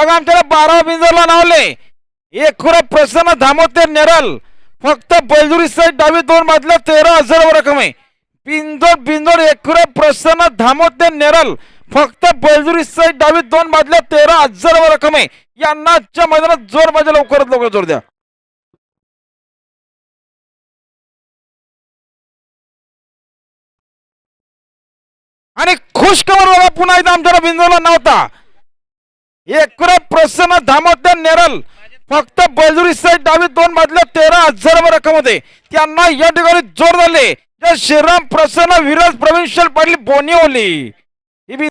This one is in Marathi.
बघा आमच्याला बारा बिंजरला नावले. एकुरा प्रसन्न धामोते नेरल. फक्त बैजुरी साईड डावी दोन बाजूला तेरा हजार वर रक्कम आहे बिंदोड बिंदोड एकुरा प्रसन्न धामोते नेरल. फक्त बैजुरी साईड डावी दोन बाजूला तेरा हजार वर रक्कम आहे यांना आजच्या मैदानात जोर माझ्या लवकरात लवकर जोर द्या. आणि खुश खबर बघा पुन्हा एकदा आमच्याला बिंदूला नव्हता एकुरा प्रसन्न धामोद्यान नेरल फक्त बैजुरी साईड डावी दोन बाजूला तेरा हजार रक्कम होते त्यांना या ठिकाणी जोर झाले जय श्रीराम प्रसन्न विराज प्रवीण पाटील बोनिवली